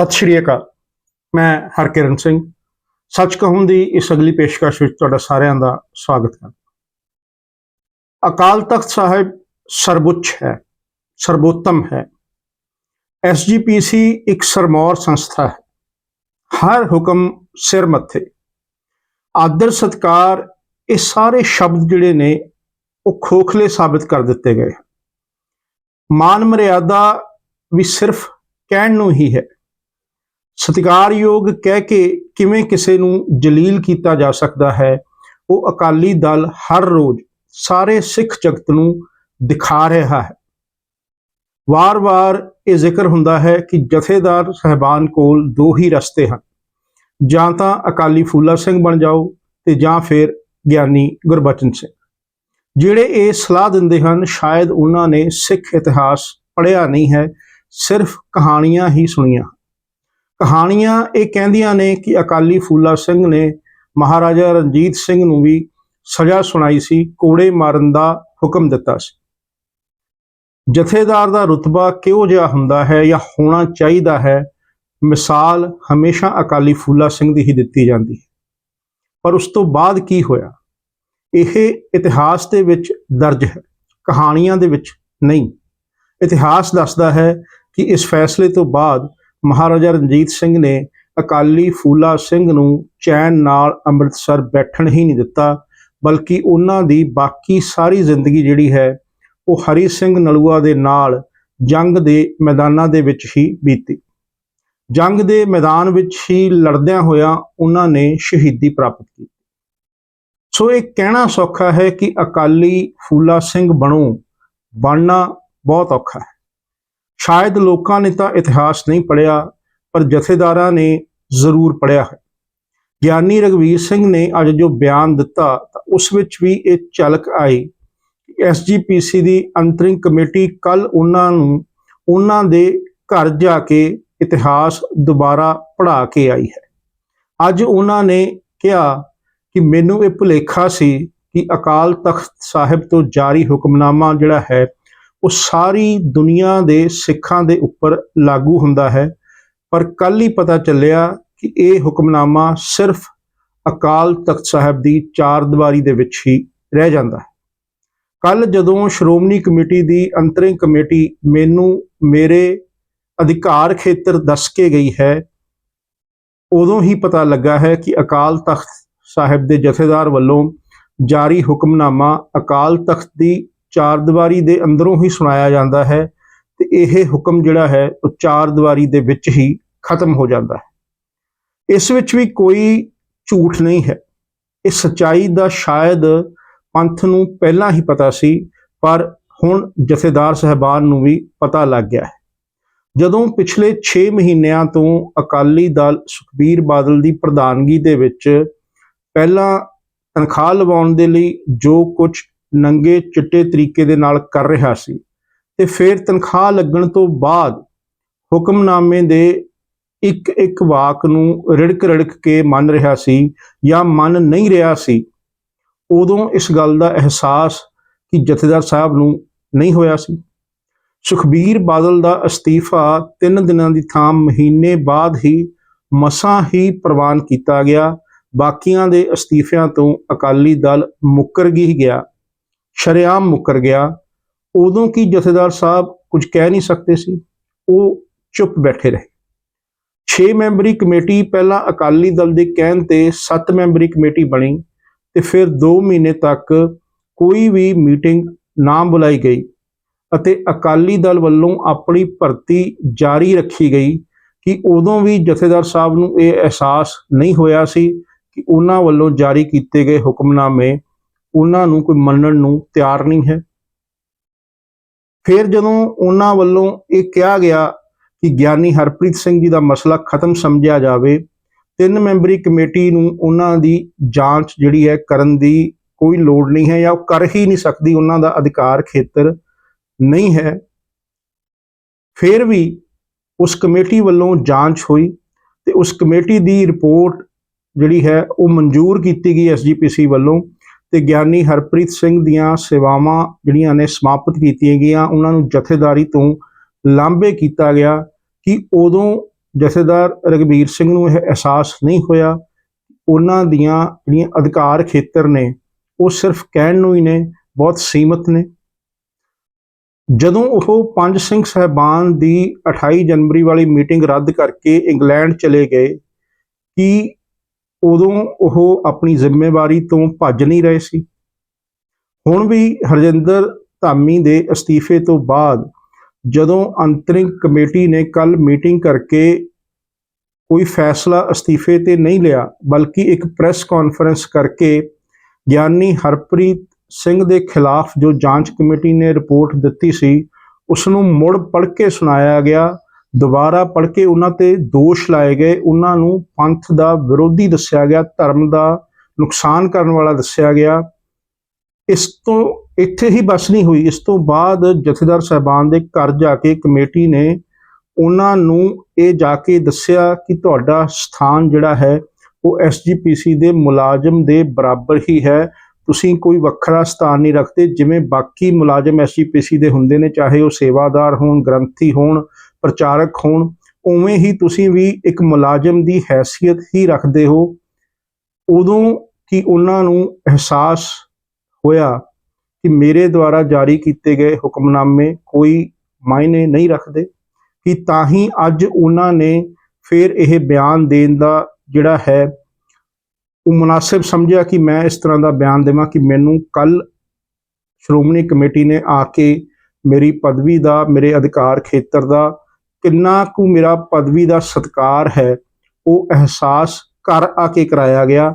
ਸਤਿ ਸ਼੍ਰੀ ਅਕਾਲ। ਮੈਂ ਹਰਕਿਰਨ ਸਿੰਘ। ਸੱਚ ਕਹੂੰ ਦੀ ਇਸ ਅਗਲੀ ਪੇਸ਼ਕਸ਼ ਵਿੱਚ ਤੁਹਾਡਾ ਸਾਰਿਆਂ ਦਾ ਸਵਾਗਤ ਹੈ। ਅਕਾਲ ਤਖਤ ਸਾਹਿਬ ਸਰਵਉੱਚ ਹੈ ਸਰਬੋਤਮ ਹੈ। ਐਸਜੀਪੀਸੀ ਇੱਕ ਸਰਮੌਰ ਸੰਸਥਾ ਹੈ। ਹਰ ਹੁਕਮ ਸਿਰ ਮੱਥੇ। ਆਦਰ ਸਤਕਾਰ ਇਹ ਸਾਰੇ ਸ਼ਬਦ ਜਿਹੜੇ ਨੇ, ਉਹ ਖੋਖਲੇ ਸਾਬਿਤ ਕਰ ਦਿੱਤੇ ਗਏ। ਮਾਨ ਮਰਿਆਦਾ ਵੀ ਸਿਰਫ ਕਹਿਣ ਨੂੰ ਹੀ ਹੈ। ਸਤਿਕਾਰਯੋਗ ਕਹਿ ਕੇ ਕਿਵੇਂ ਕਿਸੇ ਨੂੰ ਜਲੀਲ ਕੀਤਾ ਜਾ ਸਕਦਾ ਹੈ, ਉਹ ਅਕਾਲੀ ਦਲ ਹਰ ਰੋਜ਼ ਸਾਰੇ ਸਿੱਖ ਜਗਤ ਨੂੰ ਦਿਖਾ ਰਿਹਾ ਹੈ। ਵਾਰ-ਵਾਰ ਇਹ ਜ਼ਿਕਰ ਹੁੰਦਾ ਹੈ ਕਿ ਜਥੇਦਾਰ ਸਹਿਬਾਨ ਕੋਲ ਦੋ ਹੀ ਰਸਤੇ ਹਨ। ਜਾਂ ਤਾਂ ਅਕਾਲੀ ਫੂਲਾ ਸਿੰਘ ਬਣ ਜਾਓ ਤੇ ਜਾਂ ਫਿਰ ਗਿਆਨੀ ਗੁਰਬਚਨ ਸਿੰਘ। ਜਿਹੜੇ ਇਹ ਸਲਾਹ ਦਿੰਦੇ ਹਨ, ਸ਼ਾਇਦ ਉਹਨਾਂ ਨੇ ਸਿੱਖ ਇਤਿਹਾਸ ਪੜ੍ਹਿਆ ਨਹੀਂ ਹੈ, ਸਿਰਫ ਕਹਾਣੀਆਂ ਹੀ ਸੁਣੀਆਂ ਕਹਾਣੀਆਂ ਇਹ ਕਹਿੰਦੀਆਂ ਨੇ ਕਿ ਅਕਾਲੀ ਫੂਲਾ ਸਿੰਘ ਨੇ ਮਹਾਰਾਜਾ ਰਣਜੀਤ ਸਿੰਘ ਨੂੰ ਵੀ ਸਜ਼ਾ ਸੁਣਾਈ ਸੀ, ਕੋੜੇ ਮਾਰਨ ਦਾ ਹੁਕਮ ਦਿੱਤਾ ਸੀ। ਜਥੇਦਾਰ ਦਾ ਰੁਤਬਾ ਕਿਹੋ ਜਿਹਾ ਹੁੰਦਾ ਹੈ ਜਾਂ ਹੋਣਾ ਚਾਹੀਦਾ ਹੈ, ਮਿਸਾਲ ਹਮੇਸ਼ਾ ਅਕਾਲੀ ਫੂਲਾ ਸਿੰਘ ਦੀ ਹੀ ਦਿੱਤੀ ਜਾਂਦੀ ਹੈ। ਪਰ ਉਸ ਤੋਂ ਬਾਅਦ ਕੀ ਹੋਇਆ? ਇਹ ਇਤਿਹਾਸ ਦੇ ਵਿੱਚ ਦਰਜ ਹੈ, ਕਹਾਣੀਆਂ ਦੇ ਵਿੱਚ ਨਹੀਂ। ਇਤਿਹਾਸ ਦੱਸਦਾ ਹੈ ਕਿ ਇਸ ਫੈਸਲੇ ਤੋਂ ਬਾਅਦ ਮਹਾਰਾਜਾ ਰਣਜੀਤ ਸਿੰਘ ਨੇ ਅਕਾਲੀ ਫੂਲਾ ਸਿੰਘ ਨੂੰ ਚੈਨ ਨਾਲ ਅੰਮ੍ਰਿਤਸਰ ਬੈਠਣ ਹੀ ਨਹੀਂ ਦਿੱਤਾ, ਬਲਕਿ ਉਹਨਾਂ ਦੀ ਬਾਕੀ ਸਾਰੀ ਜ਼ਿੰਦਗੀ ਜਿਹੜੀ ਹੈ, ਉਹ ਹਰੀ ਸਿੰਘ ਨਲੂਆ ਦੇ ਨਾਲ ਜੰਗ ਦੇ ਮੈਦਾਨਾਂ ਦੇ ਵਿੱਚ ਹੀ ਬੀਤੀ। ਜੰਗ ਦੇ ਮੈਦਾਨ ਵਿੱਚ ਹੀ ਲੜਦਿਆਂ ਹੋਇਆਂ ਉਹਨਾਂ ਨੇ ਸ਼ਹੀਦੀ ਪ੍ਰਾਪਤ ਕੀਤੀ। ਸੋ ਇਹ ਕਹਿਣਾ ਸੌਖਾ ਹੈ ਕਿ ਅਕਾਲੀ ਫੂਲਾ ਸਿੰਘ ਬਣੋ ਬਣਨਾ ਬਹੁਤ ਔਖਾ ਹੈ। ਸ਼ਾਇਦ ਲੋਕਾਂ ਨੇ ਤਾਂ ਇਤਿਹਾਸ ਨਹੀਂ ਪੜਿਆ ਪਰ ਜਥੇਦਾਰਾਂ ਨੇ ਜ਼ਰੂਰ ਪੜਿਆ ਹੈ। ਗਿਆਨੀ ਰਗਵੀਰ ਸਿੰਘ ਨੇ ਅੱਜ ਜੋ ਬਿਆਨ ਦਿੱਤਾ, ਤਾਂ ਉਸ ਵਿੱਚ ਵੀ ਇਹ ਝਲਕ ਆਈ ਕਿ ਐਸਜੀਪੀਸੀ ਦੀ ਅੰਤਰਿੰਗ ਕਮੇਟੀ ਕੱਲ ਉਹਨਾਂ ਨੂੰ ਉਹਨਾਂ ਦੇ ਘਰ ਜਾ ਕੇ ਇਤਿਹਾਸ ਦੁਬਾਰਾ ਪੜ੍ਹਾ ਕੇ ਆਈ ਹੈ। ਅੱਜ ਉਹਨਾਂ ਨੇ ਕਿਹਾ ਕਿ ਮੈਨੂੰ ਇਹ ਭੁਲੇਖਾ ਸੀ ਕਿ ਅਕਾਲ ਤਖਤ ਸਾਹਿਬ ਤੋਂ ਜਾਰੀ ਹੁਕਮਨਾਮਾ ਜਿਹੜਾ ਹੈ ਉਹ ਸਾਰੀ ਦੁਨੀਆ ਦੇ ਸਿੱਖਾਂ ਦੇ ਉੱਪਰ ਲਾਗੂ ਹੁੰਦਾ ਹੈ। ਪਰ ਕੱਲ ਹੀ ਪਤਾ ਚੱਲਿਆ ਕਿ ਇਹ ਹੁਕਮਨਾਮਾ ਸਿਰਫ ਅਕਾਲ ਤਖਤ ਸਾਹਿਬ ਦੀ ਚਾਰ ਦੀਵਾਰੀ ਦੇ ਵਿੱਚ ਹੀ ਰਹਿ ਜਾਂਦਾ ਹੈ। ਕੱਲ ਜਦੋਂ ਸ਼੍ਰੋਮਣੀ ਕਮੇਟੀ ਦੀ ਅੰਤਰਿੰਗ ਕਮੇਟੀ ਮੈਨੂੰ ਮੇਰੇ ਅਧਿਕਾਰ ਖੇਤਰ ਦੱਸ ਕੇ ਗਈ ਹੈ, ਉਦੋਂ ਹੀ ਪਤਾ ਲੱਗਾ ਹੈ ਕਿ ਅਕਾਲ ਤਖਤ ਸਾਹਿਬ ਦੇ ਜਥੇਦਾਰ ਵੱਲੋਂ ਜਾਰੀ ਹੁਕਮਨਾਮਾ ਅਕਾਲ ਤਖਤ ਦੀ ਚਾਰ ਦੀਵਾਰੀ ਦੇ ਅੰਦਰੋਂ ਹੀ ਸੁਣਾਇਆ ਜਾਂਦਾ ਹੈ ਤੇ ਇਹ ਹੁਕਮ ਜਿਹੜਾ ਹੈ ਉਹ ਚਾਰ ਦੀਵਾਰੀ ਦੇ ਵਿੱਚ ਹੀ ਖਤਮ ਹੋ ਜਾਂਦਾ ਹੈ। ਇਸ ਵਿੱਚ ਵੀ ਕੋਈ ਝੂਠ ਨਹੀਂ ਹੈ। ਇਹ ਸਚਾਈ ਦਾ ਸ਼ਾਇਦ ਪੰਥ ਨੂੰ ਪਹਿਲਾਂ ਹੀ ਪਤਾ ਸੀ, ਪਰ ਹੁਣ ਜਥੇਦਾਰ ਸਹਿਬਾਨ ਨੂੰ ਵੀ ਪਤਾ ਲੱਗ ਗਿਆ ਹੈ। ਜਦੋਂ ਪਿਛਲੇ 6 ਮਹੀਨਿਆਂ ਤੋਂ ਅਕਾਲੀ ਦਲ ਸੁਖਬੀਰ ਬਾਦਲ ਦੀ ਪ੍ਰਧਾਨਗੀ ਦੇ ਵਿੱਚ ਪਹਿਲਾਂ ਤਨਖਾਹ ਲਵਾਉਣ ਦੇ ਲਈ ਜੋ ਕੁਝ ਨੰਗੇ, ਚਿੱਟੇ ਤਰੀਕੇ ਦੇ ਨਾਲ ਕਰ ਰਿਹਾ ਸੀ ਤੇ ਫਿਰ ਤਨਖਾਹ ਲੱਗਣ ਤੋਂ ਬਾਅਦ ਹੁਕਮਨਾਮੇ ਦੇ ਇੱਕ ਇੱਕ ਵਾਕ ਨੂੰ ਰਿੜਕ ਰਿੜਕ ਕੇ ਮੰਨ ਰਿਹਾ ਸੀ ਜਾਂ ਮੰਨ ਨਹੀਂ ਰਿਹਾ ਸੀ, ਉਦੋਂ ਇਸ ਗੱਲ ਦਾ ਅਹਿਸਾਸ ਕਿ ਜਥੇਦਾਰ ਸਾਹਿਬ ਨੂੰ ਨਹੀਂ ਹੋਇਆ ਸੀ। ਸੁਖਬੀਰ ਬਾਦਲ ਦਾ ਅਸਤੀਫਾ 3 ਦਿਨਾਂ ਦੀ ਥਾਂ ਮਹੀਨੇ ਬਾਅਦ ਹੀ ਮਸਾਂ ਹੀ ਪ੍ਰਵਾਨ ਕੀਤਾ ਗਿਆ, ਬਾਕੀਆਂ ਦੇ ਅਸਤੀਫਿਆਂ ਤੋਂ ਅਕਾਲੀ ਦਲ ਮੁੱਕਰ ਹੀ ਗਿਆ। ਸ਼ਰਿਆਮ ਮੁੱਕਰ ਗਿਆ। ਉਦੋਂ ਕੀ ਜਥੇਦਾਰ ਸਾਹਿਬ ਕੁਝ ਕਹਿ ਨਹੀਂ ਸਕਦੇ ਸੀ? ਉਹ ਚੁੱਪ ਬੈਠੇ ਰਹੇ। 6 ਮੈਂਬਰੀ ਕਮੇਟੀ ਪਹਿਲਾਂ ਅਕਾਲੀ ਦਲ ਦੇ ਕਹਿਣ ਤੇ 7 ਮੈਂਬਰੀ ਕਮੇਟੀ ਬਣੀ ਤੇ ਫਿਰ 2 ਮਹੀਨੇ ਤੱਕ ਕੋਈ ਵੀ ਮੀਟਿੰਗ ਨਾ ਬੁਲਾਈ ਗਈ ਅਤੇ ਅਕਾਲੀ ਦਲ ਵੱਲੋਂ ਆਪਣੀ ਭਰਤੀ ਜਾਰੀ ਰੱਖੀ ਗਈ ਕਿ ਉਦੋਂ ਵੀ ਜਥੇਦਾਰ ਸਾਹਿਬ ਨੂੰ ਇਹ ਅਹਿਸਾਸ ਨਹੀਂ ਹੋਇਆ ਸੀ ਕਿ ਉਹਨਾਂ ਵੱਲੋਂ ਜਾਰੀ ਕੀਤੇ ਗਏ ਹੁਕਮਨਾਮੇ ਉਹਨਾਂ ਨੂੰ ਕੋਈ ਮੰਨਣ ਨੂੰ ਤਿਆਰ ਨਹੀਂ ਹੈ। ਫਿਰ ਜਦੋਂ ਉਹਨਾਂ ਵੱਲੋਂ ਇਹ ਕਿਹਾ ਗਿਆ ਕਿ ਗਿਆਨੀ ਹਰਪ੍ਰੀਤ ਸਿੰਘ ਜੀ ਦਾ ਮਸਲਾ ਖਤਮ ਸਮਝਿਆ ਜਾਵੇ, ਤਿੰਨ ਮੈਂਬਰੀ ਕਮੇਟੀ ਨੂੰ ਉਹਨਾਂ ਦੀ ਜਾਂਚ ਜਿਹੜੀ ਹੈ ਕਰਨ ਦੀ ਕੋਈ ਲੋੜ ਨਹੀਂ ਹੈ ਜਾਂ ਉਹ ਕਰ ਹੀ ਨਹੀਂ ਸਕਦੀ, ਉਹਨਾਂ ਦਾ ਅਧਿਕਾਰ ਖੇਤਰ ਨਹੀਂ ਹੈ। ਫਿਰ ਵੀ ਉਸ ਕਮੇਟੀ ਵੱਲੋਂ ਜਾਂਚ ਹੋਈ ਤੇ ਉਸ ਕਮੇਟੀ ਦੀ ਰਿਪੋਰਟ ਜਿਹੜੀ ਹੈ ਉਹ ਮਨਜ਼ੂਰ ਕੀਤੀ ਗਈ ਐਸਜੀਪੀਸੀ ਵੱਲੋਂ। ਤੇ ਗਿਆਨੀ ਹਰਪ੍ਰੀਤ ਸਿੰਘ ਦੀਆਂ ਸੇਵਾਵਾਂ ਜਿਹੜੀਆਂ ਨੇ ਸਮਾਪਤ ਕੀਤੀਆਂ ਗਈਆਂ, ਉਹਨਾਂ ਨੂੰ ਜਥੇਦਾਰੀ ਤੋਂ ਲਾਂਭੇ ਕੀਤਾ ਗਿਆ ਕਿ ਉਦੋਂ ਜਥੇਦਾਰ ਰਗਵੀਰ ਸਿੰਘ ਨੂੰ ਇਹ ਅਹਿਸਾਸ ਨਹੀਂ ਹੋਇਆ। ਉਹਨਾਂ ਦੀਆਂ ਜਿਹੜੀਆਂ ਅਧਿਕਾਰ ਖੇਤਰ ਨੇ, ਉਹ ਸਿਰਫ ਕਹਿਣ ਨੂੰ ਹੀ ਨੇ, ਬਹੁਤ ਸੀਮਤ ਨੇ। ਜਦੋਂ ਉਹ ਪੰਜ ਸਿੰਘ ਸਹਿਬਾਨ ਦੀ 28 ਜਨਵਰੀ ਵਾਲੀ ਮੀਟਿੰਗ ਰੱਦ ਕਰਕੇ ਇੰਗਲੈਂਡ ਚਲੇ ਗਏ ਕਿ ਉਦੋਂ ਉਹ ਆਪਣੀ ਜ਼ਿੰਮੇਵਾਰੀ ਤੋਂ ਭੱਜ ਨਹੀਂ ਰਹੇ ਸੀ। ਹੁਣ ਵੀ ਹਰਜਿੰਦਰ ਧਾਮੀ ਦੇ ਅਸਤੀਫੇ ਤੋਂ ਬਾਅਦ ਜਦੋਂ ਅੰਤਰਿੰਗ ਕਮੇਟੀ ਨੇ ਕੱਲ ਮੀਟਿੰਗ ਕਰਕੇ ਕੋਈ ਫੈਸਲਾ ਅਸਤੀਫੇ ਤੇ ਨਹੀਂ ਲਿਆ, ਬਲਕਿ ਇੱਕ ਪ੍ਰੈਸ ਕਾਨਫਰੰਸ ਕਰਕੇ ਗਿਆਨੀ ਹਰਪ੍ਰੀਤ ਸਿੰਘ ਦੇ ਖਿਲਾਫ ਜੋ ਜਾਂਚ ਕਮੇਟੀ ਨੇ ਰਿਪੋਰਟ ਦਿੱਤੀ ਸੀ ਉਸ ਨੂੰ ਮੁੜ ਪੜ੍ਹ ਕੇ ਸੁਣਾਇਆ ਗਿਆ ਦੁਬਾਰਾ ਪੜ੍ਹ ਕੇ ਉਹਨਾਂ ਤੇ ਦੋਸ਼ ਲਾਏ ਗਏ। ਉਹਨਾਂ ਨੂੰ ਪੰਥ ਦਾ ਵਿਰੋਧੀ ਦੱਸਿਆ ਗਿਆ, ਧਰਮ ਦਾ ਨੁਕਸਾਨ ਕਰਨ ਵਾਲਾ ਦੱਸਿਆ ਗਿਆ। ਇਸ ਤੋਂ ਇੱਥੇ ਹੀ ਬਸ ਨਹੀਂ ਹੋਈ। ਇਸ ਤੋਂ ਬਾਅਦ ਜਥੇਦਾਰ ਸਾਹਿਬਾਨ ਦੇ ਘਰ ਜਾ ਕੇ ਕਮੇਟੀ ਨੇ ਉਹਨਾਂ ਨੂੰ ਇਹ ਜਾ ਕੇ ਦੱਸਿਆ ਕਿ ਤੁਹਾਡਾ ਸਥਾਨ ਜਿਹੜਾ ਹੈ, ਉਹ ਐਸਜੀਪੀਸੀ ਦੇ ਮੁਲਾਜ਼ਮ ਦੇ ਬਰਾਬਰ ਹੀ ਹੈ। ਤੁਸੀਂ ਕੋਈ ਵੱਖਰਾ ਸਥਾਨ ਨਹੀਂ ਰੱਖਦੇ। ਜਿਵੇਂ ਬਾਕੀ ਮੁਲਾਜ਼ਮ ਐਸਜੀਪੀਸੀ ਦੇ ਹੁੰਦੇ ਨੇ, ਚਾਹੇ ਉਹ ਸੇਵਾਦਾਰ ਹੋਣ, ਗ੍ਰੰਥੀ ਹੋਣ ਪ੍ਰਚਾਰਕ ਹੋਣ, ਉਵੇਂ ਹੀ ਤੁਸੀਂ ਵੀ ਇੱਕ ਮੁਲਾਜ਼ਮ ਦੀ ਹੈਸੀਅਤ ਹੀ ਰੱਖਦੇ ਹੋ। ਉਦੋਂ ਕਿ ਉਹਨਾਂ ਨੂੰ ਅਹਿਸਾਸ ਹੋਇਆ ਕਿ ਮੇਰੇ ਦੁਆਰਾ ਜਾਰੀ ਕੀਤੇ ਗਏ ਹੁਕਮਨਾਮੇ ਕੋਈ ਮਾਇਨੇ ਨਹੀਂ ਰੱਖਦੇ, ਕਿ ਤਾਂ ਹੀ ਅੱਜ ਉਹਨਾਂ ਨੇ ਫਿਰ ਇਹ ਬਿਆਨ ਦੇਣ ਦਾ ਜਿਹੜਾ ਹੈ, ਉਹ ਮੁਨਾਸਿਬ ਸਮਝਿਆ ਕਿ ਮੈਂ ਇਸ ਤਰ੍ਹਾਂ ਦਾ ਬਿਆਨ ਦੇਵਾਂ ਕਿ ਮੈਨੂੰ ਕੱਲ ਸ਼੍ਰੋਮਣੀ ਕਮੇਟੀ ਨੇ ਆ ਕੇ ਮੇਰੀ ਪਦਵੀ ਦਾ, ਮੇਰੇ ਅਧਿਕਾਰ ਖੇਤਰ ਦਾ ਕਿੰਨਾ ਕੁ ਮੇਰਾ ਪਦਵੀ ਦਾ ਸਤਕਾਰ ਹੈ, ਉਹ ਅਹਿਸਾਸ ਘਰ ਆ ਕੇ ਕਰਾਇਆ ਗਿਆ।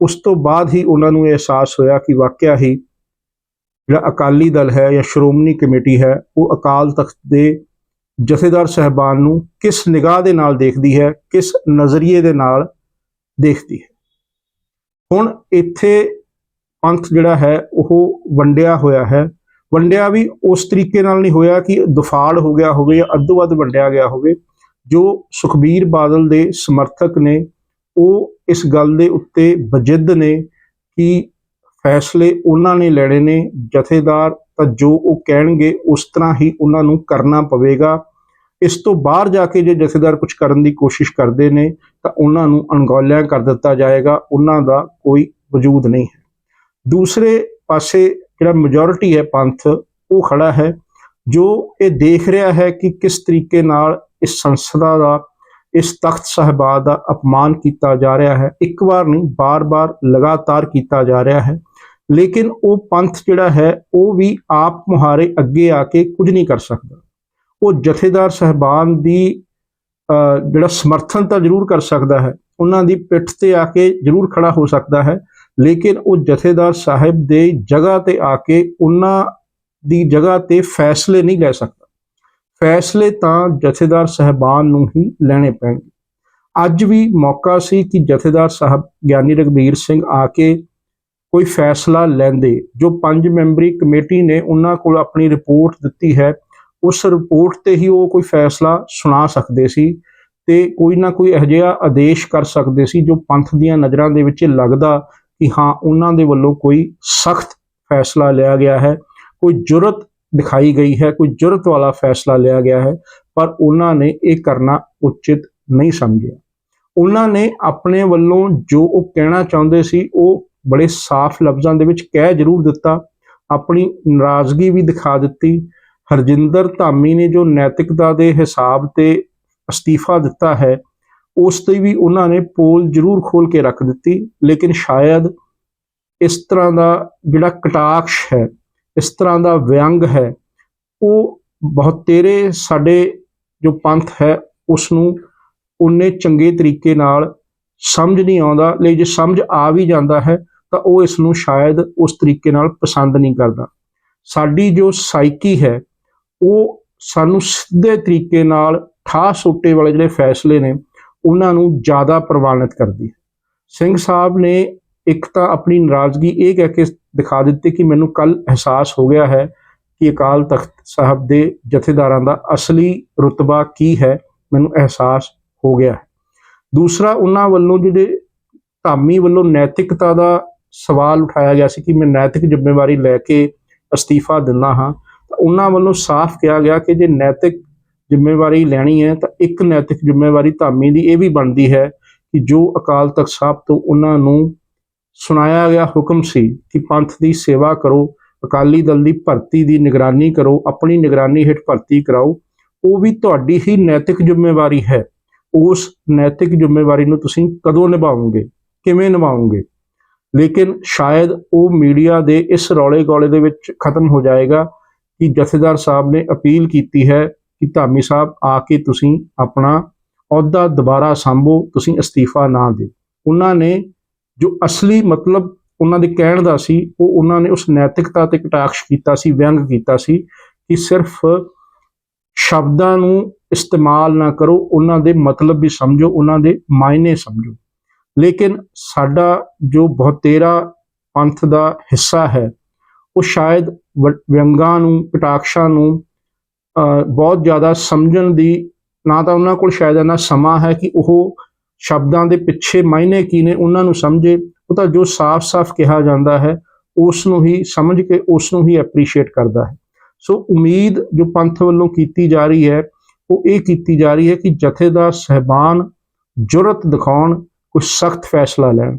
ਉਸ ਤੋਂ ਬਾਅਦ ਹੀ ਉਹਨਾਂ ਨੂੰ ਇਹ ਅਹਿਸਾਸ ਹੋਇਆ ਕਿ ਵਾਕਿਆ ਹੀ ਜਿਹੜਾ ਅਕਾਲੀ ਦਲ ਹੈ ਜਾਂ ਸ਼੍ਰੋਮਣੀ ਕਮੇਟੀ ਹੈ, ਉਹ ਅਕਾਲ ਤਖਤ ਦੇ ਜਥੇਦਾਰ ਸਹਿਬਾਨ ਨੂੰ ਕਿਸ ਨਿਗਾਹ ਦੇ ਨਾਲ ਦੇਖਦੀ ਹੈ, ਕਿਸ ਨਜ਼ਰੀਏ ਦੇ ਨਾਲ ਦੇਖਦੀ ਹੈ। ਹੁਣ ਇੱਥੇ ਪੰਥ ਜਿਹੜਾ ਹੈ, ਉਹ ਵੰਡਿਆ ਹੋਇਆ ਹੈ। ਵੰਡਿਆ ਵੀ ਉਸ ਤਰੀਕੇ ਨਾਲ ਨਹੀਂ ਹੋਇਆ ਕਿ ਦੁਫਾੜ ਹੋ ਗਿਆ ਹੋਵੇ ਜਾਂ ਅੱਧੋ ਅੱਧ ਵੰਡਿਆ ਗਿਆ ਹੋਵੇ। ਜੋ ਸੁਖਬੀਰ ਬਾਦਲ ਦੇ ਸਮਰਥਕ ਨੇ, ਉਹ ਇਸ ਗੱਲ ਦੇ ਉੱਤੇ ਬਜਿੱਦ ਨੇ ਕਿ ਫੈਸਲੇ ਉਹਨਾਂ ਨੇ ਲੈਣੇ ਨੇ, ਜਥੇਦਾਰ ਤਾਂ ਜੋ ਉਹ ਕਹਿਣਗੇ ਉਸ ਤਰ੍ਹਾਂ ਹੀ ਉਹਨਾਂ ਨੂੰ ਕਰਨਾ ਪਵੇਗਾ। ਇਸ ਤੋਂ ਬਾਹਰ ਜਾ ਕੇ ਜੇ ਜਥੇਦਾਰ ਕੁਝ ਕਰਨ ਦੀ ਕੋਸ਼ਿਸ਼ ਕਰਦੇ ਨੇ, ਤਾਂ ਉਹਨਾਂ ਨੂੰ ਅਣਗੌਲਿਆ ਕਰ ਦਿੱਤਾ ਜਾਏਗਾ, ਉਹਨਾਂ ਦਾ ਕੋਈ ਵਜੂਦ ਨਹੀਂ ਹੈ। ਦੂਸਰੇ ਪਾਸੇ ਜਿਹੜਾ ਮੈਜੋਰਿਟੀ ਹੈ ਪੰਥ, ਉਹ ਖੜਾ ਹੈ, ਜੋ ਇਹ ਦੇਖ ਰਿਹਾ ਹੈ ਕਿ ਕਿਸ ਤਰੀਕੇ ਨਾਲ ਇਸ ਸੰਸਦਾ ਦਾ, ਇਸ ਤਖਤ ਸਾਹਿਬਾ ਦਾ ਅਪਮਾਨ ਕੀਤਾ ਜਾ ਰਿਹਾ ਹੈ। ਇੱਕ ਵਾਰ ਨਹੀਂ, ਬਾਰ-ਬਾਰ ਲਗਾਤਾਰ ਕੀਤਾ ਜਾ ਰਿਹਾ ਹੈ। ਲੇਕਿਨ ਉਹ ਪੰਥ ਜਿਹੜਾ ਹੈ, ਉਹ ਵੀ ਆਪ ਮੁਹਾਰੇ ਅੱਗੇ ਆ ਕੇ ਕੁਝ ਨਹੀਂ ਕਰ ਸਕਦਾ। ਉਹ ਜਥੇਦਾਰ ਸਹਿਬਾਨ ਦੀ ਜਿਹੜਾ ਸਮਰਥਨ ਤਾਂ ਜ਼ਰੂਰ ਕਰ ਸਕਦਾ ਹੈ, ਉਹਨਾਂ ਦੀ ਪਿੱਠ ਤੇ ਆ ਕੇ ਜ਼ਰੂਰ ਖੜਾ ਹੋ ਸਕਦਾ ਹੈ। ਲੇਕਿਨ ਉਹ ਜਥੇਦਾਰ ਸਾਹਿਬ ਦੇ ਜਗ੍ਹਾ ਤੇ ਆ ਕੇ ਉਹਨਾਂ ਦੀ ਜਗ੍ਹਾ ਤੇ ਫੈਸਲੇ ਨਹੀਂ ਲੈ ਸਕਦਾ। ਫੈਸਲੇ ਤਾਂ ਜਥੇਦਾਰ ਸਹਿਬਾਨ ਨੂੰ ਹੀ ਲੈਣੇ ਪੈਣਗੇ। ਅੱਜ ਵੀ ਮੌਕਾ ਸੀ ਕਿ ਜਥੇਦਾਰ ਸਾਹਿਬ ਗਿਆਨੀ ਰਗਵੀਰ ਸਿੰਘ ਆ ਕੇ ਕੋਈ ਫੈਸਲਾ ਲੈਂਦੇ, ਜੋ ਪੰਜ ਮੈਂਬਰੀ ਕਮੇਟੀ ਨੇ ਉਹਨਾਂ ਕੋਲ ਆਪਣੀ ਰਿਪੋਰਟ ਦਿੱਤੀ ਹੈ, ਉਸ ਰਿਪੋਰਟ ਤੇ ਹੀ ਉਹ ਕੋਈ ਫੈਸਲਾ ਸੁਣਾ ਸਕਦੇ ਸੀ ਤੇ ਕੋਈ ਨਾ ਕੋਈ ਇਹੋ ਜਿਹਾ ਆਦੇਸ਼ ਕਰ ਸਕਦੇ ਸੀ ਜੋ ਪੰਥ ਦੀਆਂ ਨਜ਼ਰਾਂ ਦੇ ਵਿੱਚ ਲੱਗਦਾ ਕਿ ਹਾਂ, ਉਹਨਾਂ ਦੇ ਵੱਲੋਂ ਕੋਈ ਸਖਤ ਫੈਸਲਾ ਲਿਆ ਗਿਆ ਹੈ। ਕੋਈ ਜੁਰਤ ਦਿਖਾਈ ਗਈ ਹੈ, ਕੋਈ ਜੁਰਤ ਵਾਲਾ ਫੈਸਲਾ ਲਿਆ ਗਿਆ ਹੈ, ਪਰ ਉਹਨਾਂ ਨੇ ਇਹ ਕਰਨਾ ਉਚਿਤ ਨਹੀਂ ਸਮਝਿਆ। ਉਹਨਾਂ ਨੇ ਆਪਣੇ ਵੱਲੋਂ ਜੋ ਉਹ ਕਹਿਣਾ ਚਾਹੁੰਦੇ ਸੀ, ਉਹ ਬੜੇ ਸਾਫ਼ ਲਫ਼ਜ਼ਾਂ ਦੇ ਵਿੱਚ ਕਹਿ ਜ਼ਰੂਰ ਦਿੱਤਾ। ਆਪਣੀ ਨਾਰਾਜ਼ਗੀ ਵੀ ਦਿਖਾ ਦਿੱਤੀ। ਹਰਜਿੰਦਰ ਧਾਮੀ ਨੇ ਜੋ ਨੈਤਿਕਤਾ ਦੇ ਹਿਸਾਬ ਤੇ ਅਸਤੀਫਾ ਦਿੱਤਾ ਹੈ ਉਸ ਤੇ ਵੀ ਉਹਨਾਂ ਨੇ ਪੋਲ ਜ਼ਰੂਰ ਖੋਲ ਕੇ ਰੱਖ ਦਿੱਤੀ, ਲੇਕਿਨ ਸ਼ਾਇਦ ਇਸ ਤਰ੍ਹਾਂ ਦਾ ਜਿਹੜਾ ਕਟਾਕਸ਼ ਹੈ, ਇਸ ਤਰ੍ਹਾਂ ਦਾ ਵਿਅੰਗ ਹੈ, ਉਹ ਬਹੁਤ ਤੇਰੇ ਸਾਡੇ ਜੋ ਪੰਥ ਹੈ, ਉਸ ਨੂੰ ਉਹਨੇ ਚੰਗੇ ਤਰੀਕੇ ਨਾਲ ਸਮਝ ਨਹੀਂ ਆਉਂਦਾ, ਲਈ ਜੇ ਸਮਝ ਆ ਵੀ ਜਾਂਦਾ ਹੈ, ਤਾਂ ਉਹ ਇਸ ਨੂੰ ਸ਼ਾਇਦ ਉਸ ਤਰੀਕੇ ਨਾਲ ਪਸੰਦ ਨਹੀਂ ਕਰਦਾ। ਸਾਡੀ ਜੋ ਸਾਈਕੀ ਹੈ, ਉਹ ਸਾਨੂੰ ਸਿੱਧੇ ਤਰੀਕੇ ਨਾਲ ਠਾਹ ਸੋਟੇ ਵਾਲੇ ਜਿਹੜੇ ਫੈਸਲੇ ਨੇ ਉਹਨਾਂ ਨੂੰ ਜ਼ਿਆਦਾ ਪ੍ਰਵਾਨਿਤ ਕਰਦੀ ਹੈ। ਸਿੰਘ ਸਾਹਿਬ ਨੇ ਇੱਕ ਤਾਂ ਆਪਣੀ ਨਾਰਾਜ਼ਗੀ ਇਹ ਕਹਿ ਕੇ ਦਿਖਾ ਦਿੱਤੀ ਕਿ ਮੈਨੂੰ ਕੱਲ ਅਹਿਸਾਸ ਹੋ ਗਿਆ ਹੈ ਕਿ ਅਕਾਲ ਤਖਤ ਸਾਹਿਬ ਦੇ ਜਥੇਦਾਰਾਂ ਦਾ ਅਸਲੀ ਰੁਤਬਾ ਕੀ ਹੈ, ਮੈਨੂੰ ਅਹਿਸਾਸ ਹੋ ਗਿਆ ਹੈ। ਦੂਸਰਾ, ਉਹਨਾਂ ਵੱਲੋਂ ਜਿਹੜੇ ਧਾਮੀ ਵੱਲੋਂ ਨੈਤਿਕਤਾ ਦਾ ਸਵਾਲ ਉਠਾਇਆ ਗਿਆ ਸੀ ਕਿ ਮੈਂ ਨੈਤਿਕ ਜ਼ਿੰਮੇਵਾਰੀ ਲੈ ਕੇ ਅਸਤੀਫਾ ਦਿੰਦਾ ਹਾਂ, ਤਾਂ ਉਹਨਾਂ ਵੱਲੋਂ ਸਾਫ਼ ਕਿਹਾ ਗਿਆ ਕਿ ਜੇ ਨੈਤਿਕ ਜ਼ਿੰਮੇਵਾਰੀ ਲੈਣੀ ਹੈ ਤਾਂ ਇੱਕ ਨੈਤਿਕ ਜ਼ਿੰਮੇਵਾਰੀ ਧਾਮੀ ਦੀ ਇਹ ਵੀ ਬਣਦੀ ਹੈ ਕਿ ਜੋ ਅਕਾਲ ਤਖਤ ਸਾਹਿਬ ਤੋਂ ਉਹਨਾਂ ਨੂੰ ਸੁਣਾਇਆ ਗਿਆ ਹੁਕਮ ਸੀ ਕਿ ਪੰਥ ਦੀ ਸੇਵਾ ਕਰੋ, ਅਕਾਲੀ ਦਲ ਦੀ ਭਰਤੀ ਦੀ ਨਿਗਰਾਨੀ ਕਰੋ, ਆਪਣੀ ਨਿਗਰਾਨੀ ਹੇਠ ਭਰਤੀ ਕਰਾਓ, ਉਹ ਵੀ ਤੁਹਾਡੀ ਹੀ ਨੈਤਿਕ ਜ਼ਿੰਮੇਵਾਰੀ ਹੈ। ਉਸ ਨੈਤਿਕ ਜ਼ਿੰਮੇਵਾਰੀ ਨੂੰ ਤੁਸੀਂ ਕਦੋਂ ਨਿਭਾਓਗੇ, ਕਿਵੇਂ ਨਿਭਾਓਗੇ? ਲੇਕਿਨ ਸ਼ਾਇਦ ਉਹ ਮੀਡੀਆ ਦੇ ਇਸ ਰੌਲੇ ਗੋਲੇ ਦੇ ਵਿੱਚ ਖਤਮ ਹੋ ਜਾਏਗਾ ਕਿ ਜਥੇਦਾਰ ਸਾਹਿਬ ਨੇ ਅਪੀਲ ਕੀਤੀ ਹੈ ਕਿ ਧਾਮੀ ਸਾਹਿਬ ਆ ਕੇ ਤੁਸੀਂ ਆਪਣਾ ਅਹੁਦਾ ਦੁਬਾਰਾ ਸੰਭੋ, ਤੁਸੀਂ ਅਸਤੀਫਾ ਨਾ ਦਿਓ। ਉਹਨਾਂ ਨੇ ਜੋ ਅਸਲੀ ਮਤਲਬ ਉਹਨਾਂ ਦੇ ਕਹਿਣ ਦਾ ਸੀ, ਉਹ ਉਹਨਾਂ ਨੇ ਉਸ ਨੈਤਿਕਤਾ ਤੇ ਕਟਾਕਸ਼ ਕੀਤਾ ਸੀ, ਵਿਅੰਗ ਕੀਤਾ ਸੀ ਕਿ ਸਿਰਫ ਸ਼ਬਦਾਂ ਨੂੰ ਇਸਤੇਮਾਲ ਨਾ ਕਰੋ, ਉਹਨਾਂ ਦੇ ਮਤਲਬ ਵੀ ਸਮਝੋ, ਉਹਨਾਂ ਦੇ ਮਾਇਨੇ ਸਮਝੋ। ਲੇਕਿਨ ਸਾਡਾ ਜੋ ਬਹੁਤੇਰਾ ਪੰਥ ਦਾ ਹਿੱਸਾ ਹੈ, ਉਹ ਸ਼ਾਇਦ ਵਿਅੰਗਾਂ ਨੂੰ, ਕਟਾਕਸ਼ਾਂ ਨੂੰ ਬਹੁਤ ਜ਼ਿਆਦਾ ਸਮਝਣ ਦੀ, ਨਾ ਤਾਂ ਉਹਨਾਂ ਕੋਲ ਸ਼ਾਇਦ ਇੰਨਾ ਸਮਾਂ ਹੈ ਕਿ ਉਹ ਸ਼ਬਦਾਂ ਦੇ ਪਿੱਛੇ ਮਾਇਨੇ ਕੀ ਨੇ, ਉਹਨਾਂ ਨੂੰ ਸਮਝੇ, ਉਹ ਤਾਂ ਜੋ ਸਾਫ਼-ਸਾਫ਼ ਕਿਹਾ ਜਾਂਦਾ ਹੈ ਉਸ ਨੂੰ ਹੀ ਸਮਝ ਕੇ ਉਸ ਨੂੰ ਹੀ ਐਪਰੀਸ਼ੀਏਟ ਕਰਦਾ ਹੈ। ਸੋ ਉਮੀਦ ਜੋ ਪੰਥ ਵੱਲੋਂ ਕੀਤੀ ਜਾ ਰਹੀ ਹੈ, ਉਹ ਇਹ ਕੀਤੀ ਜਾ ਰਹੀ ਹੈ ਕਿ ਜਥੇਦਾਰ ਸਹਿਬਾਨ ਜੁਰਤ ਦਿਖਾਉਣ, ਕੋਈ ਸਖਤ ਫੈਸਲਾ ਲੈਣ।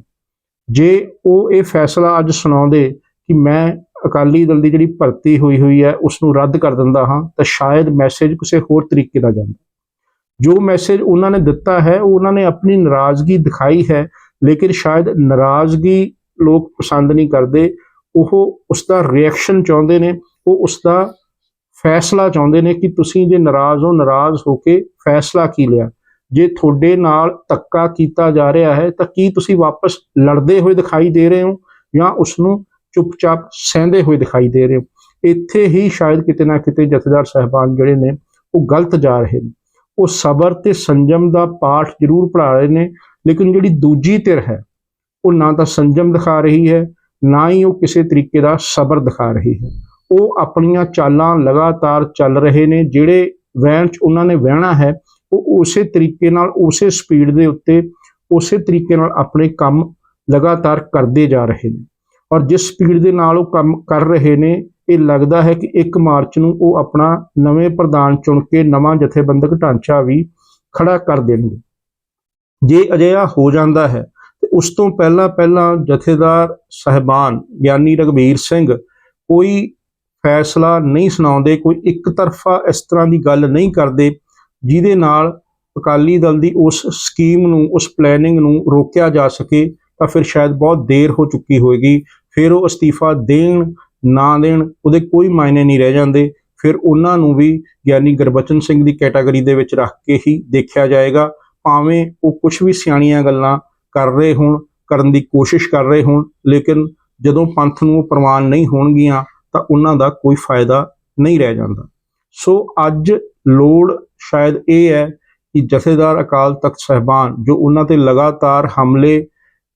ਜੇ ਉਹ ਇਹ ਫੈਸਲਾ ਅੱਜ ਸੁਣਾਉਂਦੇ ਕਿ ਮੈਂ ਅਕਾਲੀ ਦਲ ਦੀ ਜਿਹੜੀ ਭਰਤੀ ਹੋਈ ਹੋਈ ਹੈ ਉਸ ਨੂੰ ਰੱਦ ਕਰ ਦਿੰਦਾ ਹਾਂ, ਤਾਂ ਸ਼ਾਇਦ ਮੈਸੇਜ ਕਿਸੇ ਹੋਰ ਤਰੀਕੇ ਦਾ ਜਾਂਦਾ। ਜੋ ਮੈਸੇਜ ਉਹਨਾਂ ਨੇ ਦਿੱਤਾ ਹੈ, ਉਹ ਉਹਨਾਂ ਨੇ ਆਪਣੀ ਨਾਰਾਜ਼ਗੀ ਦਿਖਾਈ ਹੈ, ਲੇਕਿਨ ਸ਼ਾਇਦ ਨਾਰਾਜ਼ਗੀ ਲੋਕ ਪਸੰਦ ਨਹੀਂ ਕਰਦੇ। ਉਹ ਉਸ ਦਾ ਰਿਐਕਸ਼ਨ ਚਾਹੁੰਦੇ ਨੇ, ਉਹ ਉਸ ਦਾ ਫੈਸਲਾ ਚਾਹੁੰਦੇ ਨੇ ਕਿ ਤੁਸੀਂ ਜੇ ਨਾਰਾਜ਼ ਹੋ ਨਾਰਾਜ਼ ਹੋ ਕੇ ਫੈਸਲਾ ਕੀ ਲਿਆ? ਜੇ ਤੁਹਾਡੇ ਨਾਲ ਧੱਕਾ ਕੀਤਾ ਜਾ ਰਿਹਾ ਹੈ, ਤਾਂ ਕੀ ਤੁਸੀਂ ਵਾਪਸ ਲੜਦੇ ਹੋਏ ਦਿਖਾਈ ਦੇ ਰਹੇ ਹੋ ਜਾਂ ਉਸ ਨੂੰ ਚੁੱਪਚਾਪ ਸਹਿੰਦੇ ਹੋਏ ਦਿਖਾਈ ਦੇ ਰਹੇ ਇੱਥੇ ਹੀ ਸ਼ਾਇਦ ਕਿਤੇ ਨਾ ਕਿਤੇ ਜਥੇਦਾਰ ਸਾਹਿਬਾਨ ਜਿਹੜੇ ਨੇ, ਉਹ ਗਲਤ ਜਾ ਰਹੇ ਨੇ। ਉਹ ਸਬਰ ਤੇ ਸੰਜਮ ਦਾ ਪਾਠ ਜ਼ਰੂਰ ਪੜ੍ਹਾ ਰਹੇ ਨੇ, ਲੇਕਿਨ ਜਿਹੜੀ ਦੂਜੀ ਧਿਰ ਹੈ, ਉਹ ਨਾ ਤਾਂ ਸੰਜਮ ਦਿਖਾ ਰਹੀ ਹੈ, ਨਾ ਹੀ ਉਹ ਕਿਸੇ ਤਰੀਕੇ ਦਾ ਸਬਰ ਦਿਖਾ ਰਹੀ ਹੈ। ਉਹ ਆਪਣੀਆਂ ਚਾਲਾਂ ਲਗਾਤਾਰ ਚੱਲ ਰਹੇ ਨੇ, ਜਿਹੜੇ ਵੈਨ ਚ ਉਹਨਾਂ ਨੇ ਵਹਿਣਾ ਹੈ, ਉਹ ਉਸੇ ਤਰੀਕੇ ਨਾਲ, ਉਸੇ ਸਪੀਡ ਦੇ ਉੱਤੇ, ਉਸੇ ਤਰੀਕੇ ਨਾਲ ਆਪਣੇ ਕੰਮ ਲਗਾਤਾਰ ਕਰਦੇ ਜਾ ਰਹੇ ਨੇ। ਔਰ ਜਿਸ ਸਪੀਡ ਦੇ ਨਾਲ ਉਹ ਕੰਮ ਕਰ ਰਹੇ ਨੇ, ਇਹ ਲੱਗਦਾ ਹੈ ਕਿ 1 ਮਾਰਚ ਨੂੰ ਉਹ ਆਪਣਾ ਨਵੇਂ ਪ੍ਰਧਾਨ ਚੁਣ ਕੇ ਨਵਾਂ ਜਥੇਬੰਦਕ ਢਾਂਚਾ ਵੀ ਖੜਾ ਕਰ ਦੇਣਗੇ। ਜੇ ਅਜਿਹਾ ਹੋ ਜਾਂਦਾ ਹੈ, ਤੇ ਉਸ ਤੋਂ ਪਹਿਲਾਂ ਪਹਿਲਾਂ ਜਥੇਦਾਰ ਸਹਿਬਾਨ ਗਿਆਨੀ ਰਗਵੀਰ ਸਿੰਘ ਕੋਈ ਫੈਸਲਾ ਨਹੀਂ ਸੁਣਾਉਂਦੇ, ਕੋਈ ਇੱਕ ਤਰਫਾ ਇਸ ਤਰ੍ਹਾਂ ਦੀ ਗੱਲ ਨਹੀਂ ਕਰਦੇ ਜਿਹਦੇ ਨਾਲ ਅਕਾਲੀ ਦਲ ਦੀ ਉਸ ਸਕੀਮ ਨੂੰ, ਉਸ ਪਲੈਨਿੰਗ ਨੂੰ ਰੋਕਿਆ ਜਾ ਸਕੇ ਤਾਂ ਫਿਰ ਸ਼ਾਇਦ ਬਹੁਤ ਦੇਰ ਹੋ ਚੁੱਕੀ ਹੋਏਗੀ। ਫਿਰ ਉਹ ਅਸਤੀਫਾ ਦੇਣ, ਨਾ ਦੇਣ, ਉਹਦੇ ਕੋਈ ਮਾਇਨੇ ਨਹੀਂ ਰਹਿ ਜਾਂਦੇ। ਫਿਰ ਉਹਨਾਂ ਨੂੰ ਵੀ ਗਿਆਨੀ ਗੁਰਬਚਨ ਸਿੰਘ ਦੀ ਕੈਟਾਗਰੀ ਦੇ ਵਿੱਚ ਰੱਖ ਕੇ ਹੀ ਦੇਖਿਆ ਜਾਏਗਾ। ਭਾਵੇਂ ਉਹ ਕੁਝ ਵੀ ਸਿਆਣੀਆਂ ਗੱਲਾਂ ਕਰ ਰਹੇ ਹੋਣ, ਕਰਨ ਦੀ ਕੋਸ਼ਿਸ਼ ਕਰ ਰਹੇ ਹੋਣ, ਲੇਕਿਨ ਜਦੋਂ ਪੰਥ ਨੂੰ ਉਹ ਪ੍ਰਵਾਨ ਨਹੀਂ ਹੋਣਗੀਆਂ, ਤਾਂ ਉਹਨਾਂ ਦਾ ਕੋਈ ਫਾਇਦਾ ਨਹੀਂ ਰਹਿ ਜਾਂਦਾ। ਸੋ ਅੱਜ ਲੋੜ ਸ਼ਾਇਦ ਇਹ ਹੈ ਕਿ ਜਥੇਦਾਰ ਅਕਾਲ ਤਖਤ ਸਹਿਬਾਨ ਜੋ ਉਹਨਾਂ ਤੇ ਲਗਾਤਾਰ ਹਮਲੇ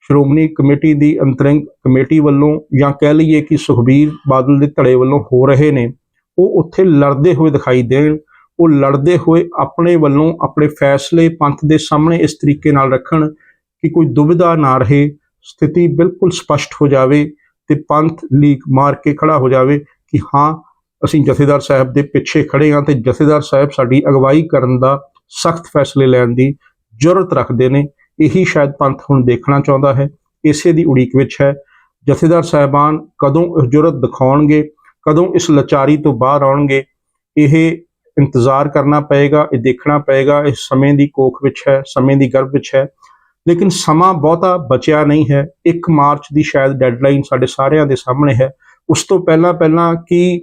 ਸ਼੍ਰੋਮਣੀ ਕਮੇਟੀ ਦੀ ਅੰਤਰਿੰਗ ਕਮੇਟੀ ਵੱਲੋਂ ਜਾਂ ਕਹਿ ਲਈਏ ਕਿ ਸੁਖਬੀਰ ਬਾਦਲ ਦੇ ਧੜੇ ਵੱਲੋਂ ਹੋ ਰਹੇ ਨੇ, ਉਹ ਉੱਥੇ ਲੜਦੇ ਹੋਏ ਦਿਖਾਈ ਦੇਣ, ਉਹ ਲੜਦੇ ਹੋਏ ਆਪਣੇ ਵੱਲੋਂ ਆਪਣੇ ਫੈਸਲੇ ਪੰਥ ਦੇ ਸਾਹਮਣੇ ਇਸ ਤਰੀਕੇ ਨਾਲ ਰੱਖਣ ਕਿ ਕੋਈ ਦੁਬਿਧਾ ਨਾ ਰਹੇ, ਸਥਿਤੀ ਬਿਲਕੁਲ ਸਪਸ਼ਟ ਹੋ ਜਾਵੇ ਤੇ ਪੰਥ ਲੀਕ ਮਾਰ ਕੇ ਖੜਾ ਹੋ ਜਾਵੇ ਕਿ ਹਾਂ, ਅਸੀਂ ਜਥੇਦਾਰ ਸਾਹਿਬ ਦੇ ਪਿੱਛੇ ਖੜੇ ਹਾਂ ਤੇ ਜਥੇਦਾਰ ਸਾਹਿਬ ਸਾਡੀ ਅਗਵਾਈ ਕਰਨ ਦਾ ਸਖਤ ਫੈਸਲੇ ਲੈਣ ਦੀ ਜ਼ਰੂਰਤ ਰੱਖਦੇ ਨੇ। ਇਹੀ ਸ਼ਾਇਦ ਪੰਥ ਹੁਣ ਦੇਖਣਾ ਚਾਹੁੰਦਾ ਹੈ। ਇਸੇ ਦੀ ਉਡੀਕ ਵਿੱਚ ਹੈ। ਜਥੇਦਾਰ ਸਾਹਿਬਾਨ ਕਦੋਂ ਇਹ ਜੁਰਤ ਦਿਖਾਉਣਗੇ, ਕਦੋਂ ਇਸ ਲਾਚਾਰੀ ਤੋਂ ਬਾਹਰ ਆਉਣਗੇ, ਇਹ ਇੰਤਜ਼ਾਰ ਕਰਨਾ ਪਏਗਾ, ਇਹ ਦੇਖਣਾ ਪਏਗਾ। ਇਸ ਸਮੇਂ ਦੀ ਕੋਖ ਵਿੱਚ ਹੈ, ਸਮੇਂ ਦੀ ਗਰਭ ਵਿੱਚ ਹੈ। ਲੇਕਿਨ ਸਮਾਂ ਬਹੁਤਾ ਬਚਿਆ ਨਹੀਂ ਹੈ। 1 ਮਾਰਚ ਦੀ ਸ਼ਾਇਦ ਡੈਡਲਾਈਨ ਸਾਡੇ ਸਾਰਿਆਂ ਦੇ ਸਾਹਮਣੇ ਹੈ। ਉਸ ਤੋਂ ਪਹਿਲਾਂ ਪਹਿਲਾਂ ਕੀ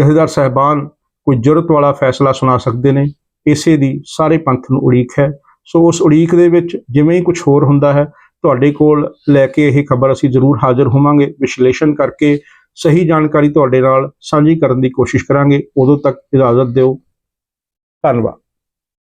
ਜਥੇਦਾਰ ਸਾਹਿਬਾਨ ਕੋਈ ਜੁਰਤ ਵਾਲਾ ਫੈਸਲਾ ਸੁਣਾ ਸਕਦੇ ਨੇ? ਇਸੇ ਦੀ ਸਾਰੇ ਪੰਥ ਨੂੰ ਉਡੀਕ ਹੈ। ਸੋ ਉਸ ਉਡੀਕ ਦੇ ਵਿੱਚ ਜਿਵੇਂ ਹੀ ਕੁਝ ਹੋਰ ਹੁੰਦਾ ਹੈ, ਤੁਹਾਡੇ ਕੋਲ ਲੈ ਕੇ ਇਹ ਖਬਰ ਅਸੀਂ ਜ਼ਰੂਰ ਹਾਜ਼ਰ ਹੋਵਾਂਗੇ। ਵਿਸ਼ਲੇਸ਼ਣ ਕਰਕੇ ਸਹੀ ਜਾਣਕਾਰੀ ਤੁਹਾਡੇ ਨਾਲ ਸਾਂਝੀ ਕਰਨ ਦੀ ਕੋਸ਼ਿਸ਼ ਕਰਾਂਗੇ। ਉਦੋਂ ਤੱਕ ਇਜਾਜ਼ਤ ਦਿਓ। ਧੰਨਵਾਦ।